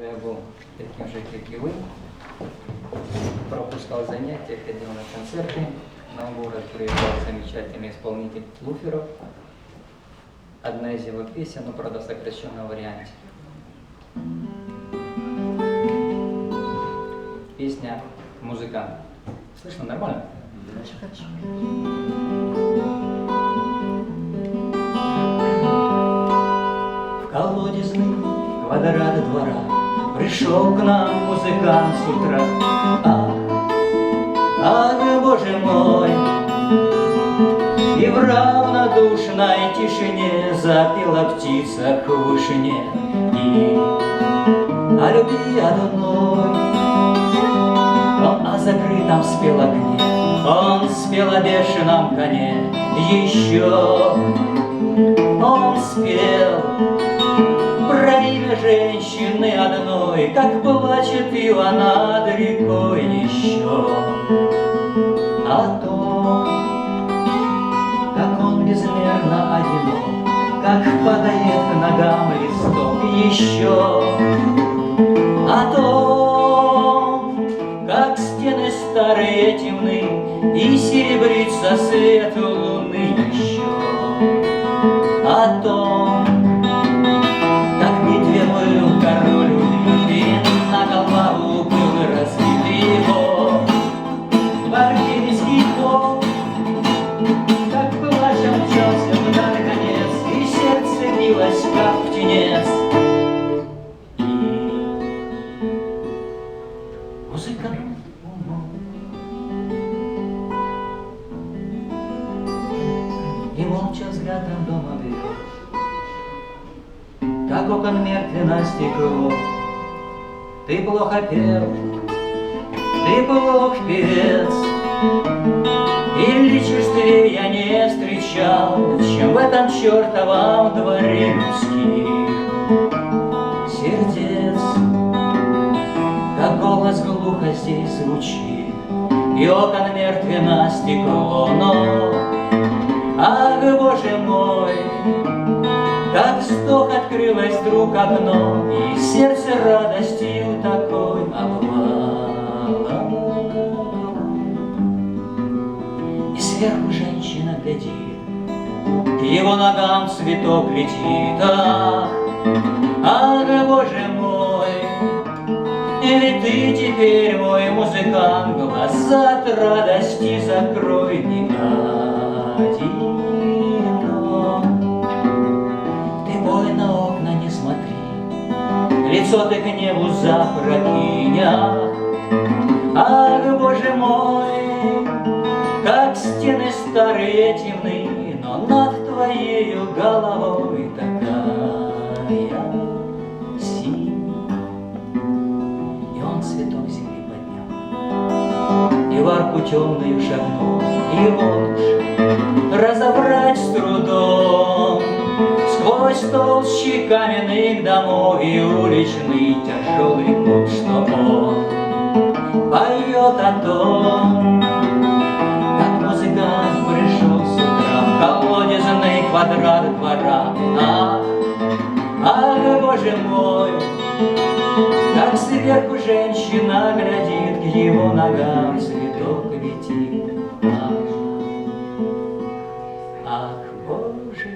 Я был таким же, как и вы. Пропускал занятия, ходил на концерты. На город приезжал замечательный исполнитель Луферов. Одна из его песен, но, правда, в сокращенном варианте. Песня «Музыкант». Слышно нормально? В колодезный квадрат двора Пришел к нам музыкант с утра. Ах, ах, боже мой! И в равнодушной тишине Запела птица к вышине И о любви одной Он о закрытом спел окне Он спел о бешеном коне Еще он спел женщины одной, Как плачет ее над рекой еще. О том, как он безмерно одинок, Как падает к ногам листок еще. О том, как стены старые темны, И серебрится свет луны еще. О том, птенец. И умолк. И молча взглядом дома берет Как окон мертвенно стекло Ты плохо пел, ты плох певец И личестве я не встречал Чем в этом чертовом дворе людских Голос глухо здесь звучит И окон мертвенно стекло, но Ах, Боже мой, как вздох открылось вдруг окно, И сердце радостью такой обвало. И сверху женщина глядит, К его ногам цветок летит. Ах, ах, Боже мой, Ведь ты теперь мой музыкант, Глаза от радости закрой не один. Ты бой на окна не смотри, Лицо ты к небу запрокинь. Ах, Боже мой, Как стены старые темны, Но над твоею головой такая в арку темную шагнул, И уж разобрать с трудом Сквозь толщи каменных домов И уличный тяжелый гул, Что он поет о том, Как музыкант пришел с утра В колодезный квадрат двора. Ах, ах, боже мой, как сверху женщина глядит, К его ногам цветок летит наш. Ах, Боже,